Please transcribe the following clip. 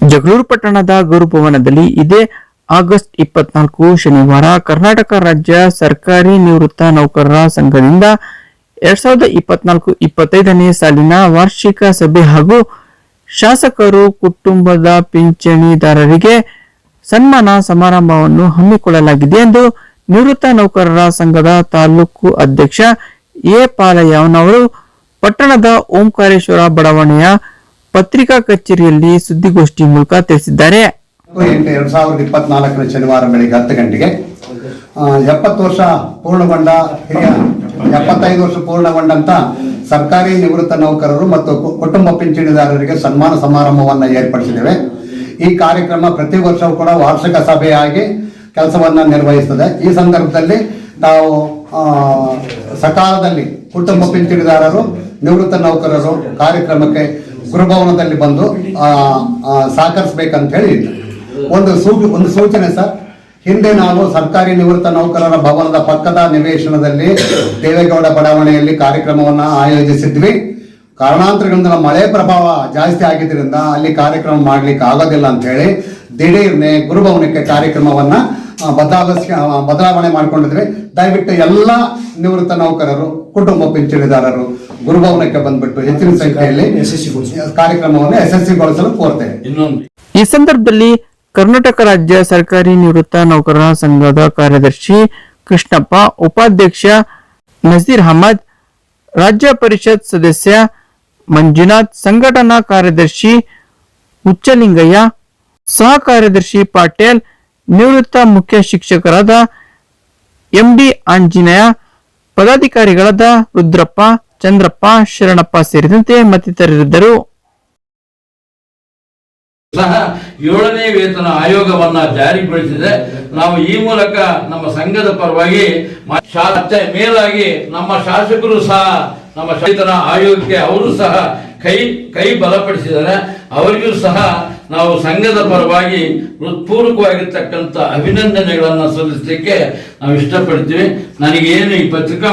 ಜಗಳೂರು ಪಟ್ಟಣದ ಗುರುಭವನದಲ್ಲಿ ಇದೇ ಆಗಸ್ಟ್ ಇಪ್ಪತ್ನಾಲ್ಕು ಶನಿವಾರ ಕರ್ನಾಟಕ ರಾಜ್ಯ ಸರ್ಕಾರಿ ನಿವೃತ್ತ ನೌಕರರ ಸಂಘದಿಂದ ಎರಡ್ ಸಾವಿರದ ಇಪ್ಪತ್ನಾಲ್ಕು ಇಪ್ಪತ್ತೈದನೇ ಸಾಲಿನ ವಾರ್ಷಿಕ ಸಭೆ ಹಾಗೂ ಶಾಸಕರು ಕುಟುಂಬದ ಪಿಂಚಣಿದಾರರಿಗೆ ಸನ್ಮಾನ ಸಮಾರಂಭವನ್ನು ಹಮ್ಮಿಕೊಳ್ಳಲಾಗಿದೆ ಎಂದು ನಿವೃತ್ತ ನೌಕರರ ಸಂಘದ ತಾಲೂಕು ಅಧ್ಯಕ್ಷ ಎ ಪಾಲಯ್ಯನವರು, ಪಟ್ಟಣದ ಓಂಕಾರೇಶ್ವರ ಬಡಾವಣೆಯ ಪತ್ರಿಕಾ ಕಚೇರಿಯಲ್ಲಿ ಸುದ್ದಿಗೋಷ್ಠಿ ಮೂಲಕ ತಿಳಿಸಿದ್ದಾರೆ. ಸಾವಿರದ ಇಪ್ಪತ್ನಾಲ್ಕರ ಶನಿವಾರ ಬೆಳಿಗ್ಗೆ ಹತ್ತು ಗಂಟೆಗೆ ಎಪ್ಪತ್ತು ವರ್ಷ ಪೂರ್ಣಗೊಂಡ ಹಿರಿಯ, ಎಪ್ಪತ್ತೈದು ವರ್ಷ ಪೂರ್ಣಗೊಂಡಂತ ಸರ್ಕಾರಿ ನಿವೃತ್ತ ನೌಕರರು ಮತ್ತು ಕುಟುಂಬ ಪಿಂಚಣಿದಾರರಿಗೆ ಸನ್ಮಾನ ಸಮಾರಂಭವನ್ನು ಏರ್ಪಡಿಸಿದ್ದೇವೆ. ಈ ಕಾರ್ಯಕ್ರಮ ಪ್ರತಿ ವರ್ಷವೂ ಕೂಡ ವಾರ್ಷಿಕ ಸಭೆಯಾಗಿ ಕೆಲಸವನ್ನು ನಿರ್ವಹಿಸುತ್ತದೆ ಈ ಸಂದರ್ಭದಲ್ಲಿ ನಾವು ಸಕಾಲದಲ್ಲಿ ಕುಟುಂಬ ಪಿಂಚಣಿದಾರರು, ನಿವೃತ್ತ ನೌಕರರು ಕಾರ್ಯಕ್ರಮಕ್ಕೆ ಗುರುಭವನದಲ್ಲಿ ಬಂದು ಸಹಕರಿಸ್ಬೇಕಂತ ಹೇಳಿ ಒಂದು ಸೂ ಒಂದು ಸೂಚನೆ ಸರ್. ಹಿಂದೆ ನಾವು ಸರ್ಕಾರಿ ನಿವೃತ್ತ ನೌಕರರ ಭವನದ ಪಕ್ಕದ ನಿವೇಶನದಲ್ಲಿ ದೇವೇಗೌಡ ಬಡಾವಣೆಯಲ್ಲಿ ಕಾರ್ಯಕ್ರಮವನ್ನು ಆಯೋಜಿಸಿದ್ವಿ. ಕಾರಣಾಂತರಗಳಿಂದ ಮಳೆ ಪ್ರಭಾವ ಜಾಸ್ತಿ ಆಗಿದ್ದರಿಂದ ಅಲ್ಲಿ ಕಾರ್ಯಕ್ರಮ ಮಾಡ್ಲಿಕ್ಕೆ ಆಗೋದಿಲ್ಲ ಅಂತ ಹೇಳಿ ದಿಢೀರ್ನೆ ಗುರುಭವನಕ್ಕೆ ಕಾರ್ಯಕ್ರಮವನ್ನ ಬದಲಾವಣೆ ಬದಲಾವಣೆ ಮಾಡ್ಕೊಂಡಿದ್ವಿ. ದಯವಿಟ್ಟು ಎಲ್ಲ ನಿವೃತ್ತ ನೌಕರರು, ಕುಟುಂಬ ಪಿಂಚಣಿದಾರರು ಗುರುಭವನಕ್ಕೆ ಬಂದ್ಬಿಟ್ಟು ಹೆಚ್ಚಿನ ಸಂಖ್ಯೆಯಲ್ಲಿ ಕಾರ್ಯಕ್ರಮವನ್ನು ಯಶಸ್ವಿಗೊಳಿಸಲು ಕೋರ್ತೇವೆ ಇನ್ನೊಂದು. ಈ ಸಂದರ್ಭದಲ್ಲಿ ಕರ್ನಾಟಕ ರಾಜ್ಯ ಸರ್ಕಾರಿ ನಿವೃತ್ತ ನೌಕರರ ಸಂಘದ ಕಾರ್ಯದರ್ಶಿ ಕೃಷ್ಣಪ್ಪ ಉಪಾಧ್ಯಕ್ಷ ನಜೀರ್ ಅಹಮದ್ ರಾಜ್ಯ ಪರಿಷತ್ ಸದಸ್ಯ ಮಂಜುನಾಥ್ ಸಂಘಟನಾ ಕಾರ್ಯದರ್ಶಿ ಉಚ್ಚಲಿಂಗಯ್ಯ ಸಹ ಕಾರ್ಯದರ್ಶಿ ಪಾಟೇಲ್ ನಿವೃತ್ತ ಮುಖ್ಯ ಶಿಕ್ಷಕರಾದ ಎಂಡಿ ಆಂಜನೇಯ ಪದಾಧಿಕಾರಿಗಳಾದ ರುದ್ರಪ್ಪ ಚಂದ್ರಪ್ಪ ಶರಣಪ್ಪ ಸೇರಿದಂತೆ ಮತ್ತಿತರರಿದ್ದರು. ಸಹ ಏಳನೇ ವೇತನ ಆಯೋಗವನ್ನ ಜಾರಿಗೊಳಿಸಿದೆ ನಾವು ಈ ಮೂಲಕ ನಮ್ಮ ಸಂಘದ ಪರವಾಗಿ ಮೇಲಾಗಿ ನಮ್ಮ ಶಾಸಕರು ಸಹ ನಮ್ಮ ವೇತನ ಆಯೋಗಕ್ಕೆ ಅವರು ಸಹ ಕೈ ಕೈ ಬಲಪಡಿಸಿದ್ದಾರೆ. ಅವರಿಗೂ ಸಹ ನಾವು ಸಂಘದ ಪರವಾಗಿ ಹೃತ್ಪೂರ್ವಕವಾಗಿರ್ತಕ್ಕಂಥ ಅಭಿನಂದನೆಗಳನ್ನ ಸಲ್ಲಿಸಲಿಕ್ಕೆ ನಾವು ಇಷ್ಟಪಡ್ತೀವಿ ನನಗೇನು ಈ ಪತ್ರಿಕಾ